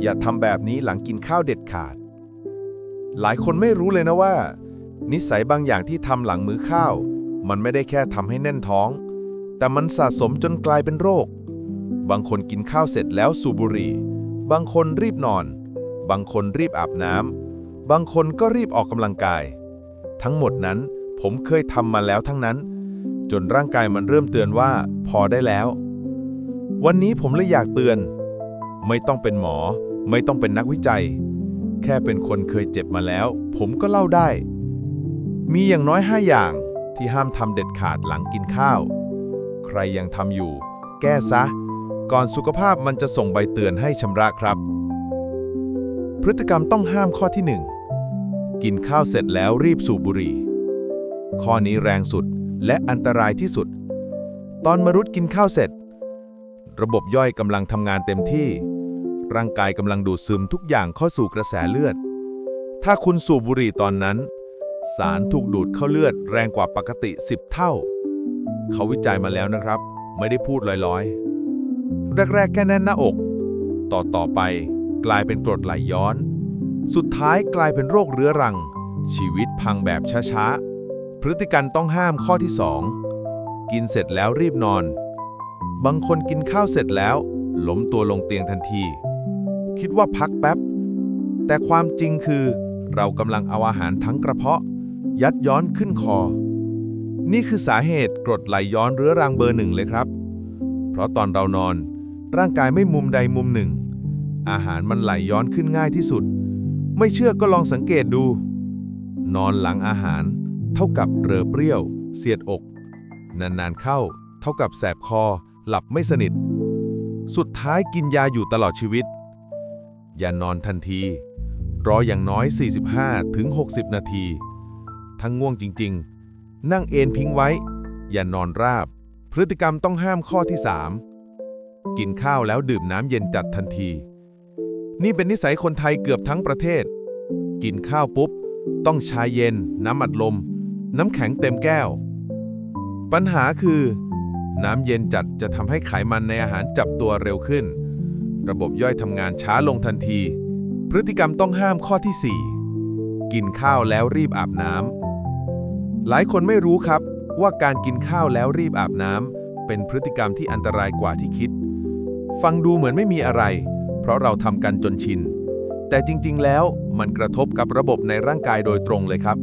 อย่าทำแบบนี้หลังกินข้าวเด็ดขาด หลายคนไม่รู้เลยนะว่า นิสัยบางอย่างที่ทำหลังมื้อข้าว มันไม่ได้แค่ทำให้แน่นท้อง แต่มันสะสมจนกลายเป็นโรค บางคนกินข้าวเสร็จแล้วสูบบุหรี่ บางคนรีบนอน บางคนรีบอาบน้ำบางคนก็รีบออกกำลังกาย ทั้งหมดนั้นผมเคยทำมาแล้วทั้งนั้น จนร่างกายมันเริ่มเตือนว่าพอได้แล้ว วันนี้ผมเลยอยากเตือน ไม่ต้องเป็นหมอ ไม่ต้องเป็นนักวิจัย แค่เป็นคนเคยเจ็บมาแล้ว ผมก็เล่าได้ มีอย่างน้อย 5 อย่างที่ห้ามทำเด็ดขาดหลังกินข้าว ใครยังทำอยู่ แก้ซะ ก่อนสุขภาพมันจะส่งใบเตือนให้ชำระครับ พฤติกรรมต้องห้ามข้อที่ 1 กินข้าวเสร็จแล้วรีบสูบบุหรี่ ข้อนี้แรงสุดและอันตรายที่สุด ตอนมรุษกินข้าวเสร็จ ระบบย่อยกำลังทำงานเต็มที่ ร่างกายกำลังดูดซึมทุกอย่างเข้าสู่กระแสเลือด ถ้าคุณสูบบุหรี่ตอนนั้น สารถูกดูดเข้าเลือดแรงกว่าปกติ 10 เท่า เขาวิจัยมาแล้วนะครับ ไม่ได้พูดลอยๆ แรกๆ แค่แน่นหน้าอก ต่อต่อไปกลายเป็นกรดไหลย้อน สุดท้ายกลายเป็นโรคเรื้อรัง ชีวิตพังแบบช้าๆพฤติกรรมต้องห้ามข้อที่ 2 กินเสร็จแล้วรีบนอน บางคนกินข้าวเสร็จแล้ว ล้มตัวลงเตียงทันที คิดว่าพักแป๊บ แต่ความจริงคือ เรากำลังเอาอาหารทั้งกระเพาะ ยัดย้อนขึ้นคอ นี่คือสาเหตุกรดไหลย้อนเรื้อรังเบอร์หนึ่งเลยครับ เพราะตอนเรานอน ร่างกายไม่มุมใดมุมหนึ่ง อาหารมันไหลย้อนขึ้นง่ายที่สุด ไม่เชื่อก็ลองสังเกตดู นอนหลังอาหาร เท่ากับเรอเปรี้ยว เสียดอก นานๆเข้า เท่ากับแสบคอ หลับไม่สนิท สุดท้ายกินยาอยู่ตลอดชีวิต อย่านอนทันที รออย่างน้อย 45ถึงนาทีถ้าง่วงจริง ๆ นั่งเอนพิงไว้ อย่านอนราบ พฤติกรรมต้องห้ามข้อที่ 3 กินข้าวแล้วดื่มน้ำเย็นจัดทันที นี่เป็นนิสัยคนไทยเกือบทั้งประเทศ กินข้าวปุ๊บ ต้องชาเย็น น้ำอัดลม น้ำแข็งเต็มแก้ว ปัญหาคือ น้ำเย็นจัดจะทำให้ไขมันในอาหารจับตัวเร็วขึ้น ระบบย่อยทำงานช้าลงทันที พฤติกรรมต้องห้ามข้อที่ 4 กินข้าวแล้วรีบอาบน้ำหลายคนไม่รู้ครับว่าการกินข้าวแล้วรีบอาบน้ำเป็นพฤติกรรมที่อันตรายกว่าที่คิด ฟังดูเหมือนไม่มีอะไร เพราะเราทำกันจนชิน แต่จริงๆ แล้วมันกระทบกับระบบในร่างกายโดยตรงเลยครับ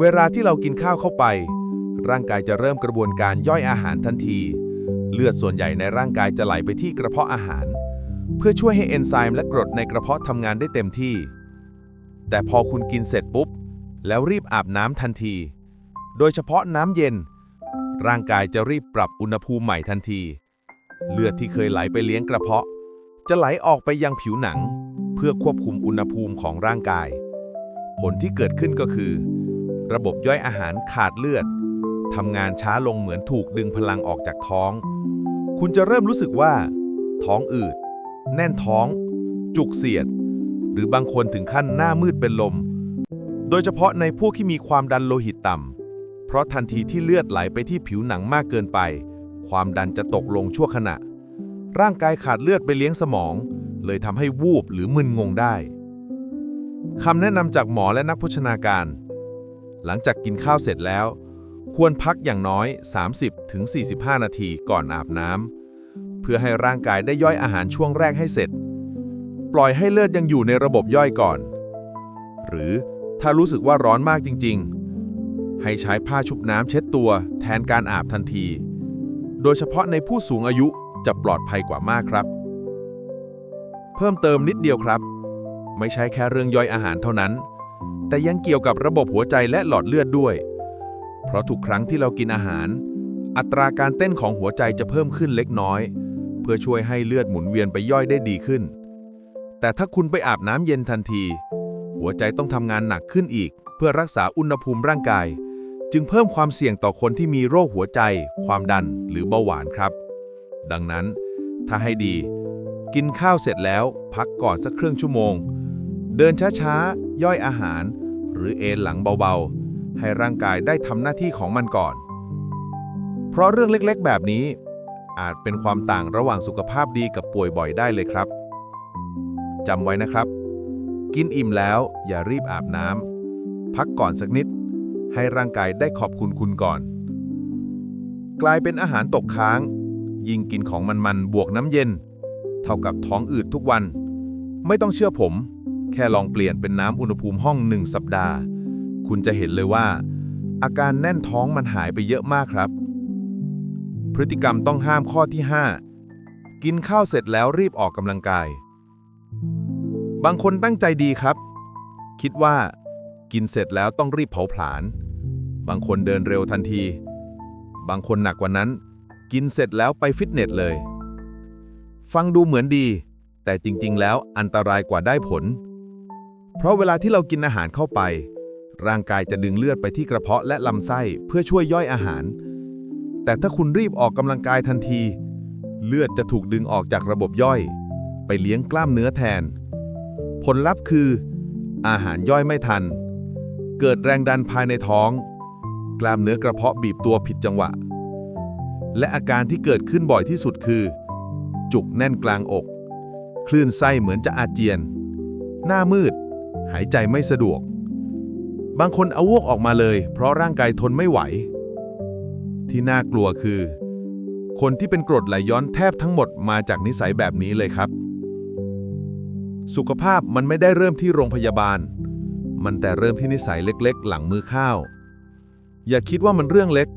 เวลาที่เรากินข้าวเข้าไป ร่างกายจะเริ่มกระบวนการย่อยอาหารทันที เลือดส่วนใหญ่ในร่างกายจะไหลไปที่กระเพาะอาหาร เพื่อช่วยให้เอนไซม์และกรดในกระเพาะทำงานได้เต็มที่ แต่พอคุณกินเสร็จปุ๊บ แล้วรีบอาบน้ำทันที โดยเฉพาะน้ำเย็น ร่างกายจะรีบปรับอุณหภูมิใหม่ทันที เลือดที่เคยไหลไปเลี้ยงกระเพาะ จะไหลออกไปยังผิวหนัง เพื่อควบคุมอุณหภูมิของร่างกาย ผลที่เกิดขึ้นก็คือ ระบบย่อยอาหารขาดเลือด ทำงานช้าลงเหมือนถูกดึงพลังออกจากท้อง คุณจะเริ่มรู้สึกว่า ท้องอืด แน่นท้อง จุกเสียด หรือบางคนถึงขั้นหน้ามืดเป็นลม โดยเฉพาะในพวกที่มีความดันโลหิตต่ำเพราะทันทีที่เลือดไหลไปที่ผิวหนังมากเกินไป ความดันจะตกลงชั่วขณะ ร่างกายขาดเลือดไปเลี้ยงสมอง เลยทำให้วูบหรือมึนงงได้คำแนะนำจากหมอและนักโภชนาการ หลังจากกินข้าวเสร็จแล้ว ควรพักอย่างน้อย 30-45 นาทีก่อนอาบน้ำเพื่อให้ร่างกายได้ย่อยอาหารช่วงแรกให้เสร็จ ปล่อยให้เลือดยังอยู่ในระบบย่อยก่อน หรือถ้ารู้สึกว่าร้อนมากจริง ๆ ให้ใช้ผ้าชุบน้ำเช็ดตัว แทนการอาบทันที โดยเฉพาะในผู้สูงอายุจะปลอดภัยกว่ามากครับ เพิ่มเติมนิดเดียวครับ ไม่ใช่แค่เรื่องย่อยอาหารเท่านั้น แต่ยังเกี่ยวกับระบบหัวใจและหลอดเลือดด้วย เพราะทุกครั้งที่เรากินอาหาร อัตราการเต้นของหัวใจจะเพิ่มขึ้นเล็กน้อย เพื่อช่วยให้เลือดหมุนเวียนไปย่อยได้ดีขึ้น แต่ถ้าคุณไปอาบน้ำเย็นทันที หัวใจต้องทำงานหนักขึ้นอีก เพื่อรักษาอุณหภูมิร่างกาย จึงเพิ่มความเสี่ยงต่อคนที่มีโรคหัวใจ ความดันหรือเบาหวานครับ ดังนั้น ถ้าให้ดี กินข้าวเสร็จแล้วพักก่อนสักครึ่งชั่วโมง เดินช้าๆย่อยอาหาร หรือเอนหลังเบาๆ ให้ร่างกายได้ทำหน้าที่ของมันก่อน เพราะเรื่องเล็กๆ แบบนี้ อาจเป็นความต่างระหว่างสุขภาพดีกับป่วยบ่อยได้เลยครับจำไว้นะครับ กินอิ่มแล้วอย่ารีบอาบน้ำพักก่อนสักนิด ให้ร่างกายได้ขอบคุณคุณก่อน กลายเป็นอาหารตกค้าง ยิ่งกินของมันๆบวกน้ำเย็น เท่ากับท้องอืดทุกวัน ไม่ต้องเชื่อผม แค่ลองเปลี่ยนเป็นน้ำอุณหภูมิห้องหนึ่งสัปดาห์ คุณจะเห็นเลยว่า อาการแน่นท้องมันหายไปเยอะมากครับ พฤติกรรมต้องห้ามข้อที่ 5 กินข้าวเสร็จแล้วรีบออกกำลังกาย บางคนตั้งใจดีครับ คิดว่า กินเสร็จแล้วต้องรีบเผาผลาญ บางคนเดินเร็วทันที บางคนหนักกว่านั้น กินเสร็จแล้วไปฟิตเนสเลย ฟังดูเหมือนดี แต่จริง ๆ แล้วอันตรายกว่าได้ผล เพราะเวลาที่เรากินอาหารเข้าไป ร่างกายจะดึงเลือดไปที่กระเพาะและลำไส้เพื่อช่วยย่อยอาหาร แต่ถ้าคุณรีบออกกำลังกายทันที เลือดจะถูกดึงออกจากระบบย่อย ไปเลี้ยงกล้ามเนื้อแทน ผลลัพธ์คือ อาหารย่อยไม่ทัน เกิดแรงดันภายในท้อง กล้ามเนื้อกระเพาะบีบตัวผิดจังหวะ และอาการที่เกิดขึ้นบ่อยที่สุดคือ จุกแน่นกลางอก คลื่นไส้เหมือนจะอาเจียน หน้ามืด หายใจไม่สะดวก บางคนเอาวกออกมาเลย เพราะร่างกายทนไม่ไหว ที่น่ากลัวคือ คนที่เป็นกรดไหลย้อนแทบทั้งหมดมาจากนิสัยแบบนี้เลยครับ สุขภาพมันไม่ได้เริ่มที่โรงพยาบาล มันแต่เริ่มที่นิสัยเล็กๆ หลังมือข้าว อย่าคิดว่ามันเรื่องเล็ก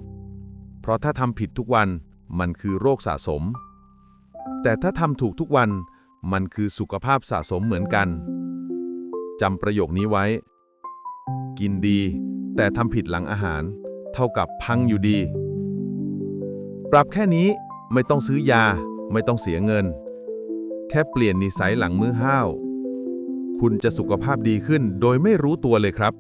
เพราะถ้าทำผิดทุกวันมันคือโรคสะสม แต่ถ้าทำถูกทุกวันมันคือสุขภาพสะสมเหมือนกันจำประโยคนี้ไว้ กินดี แต่ทำผิดหลังอาหาร เท่ากับพังอยู่ดี ปรับแค่นี้ไม่ต้องซื้อยา ไม่ต้องเสียเงิน แค่เปลี่ยนนิสัยหลังมื้อห้าว คุณจะสุขภาพดีขึ้นโดยไม่รู้ตัวเลยครับ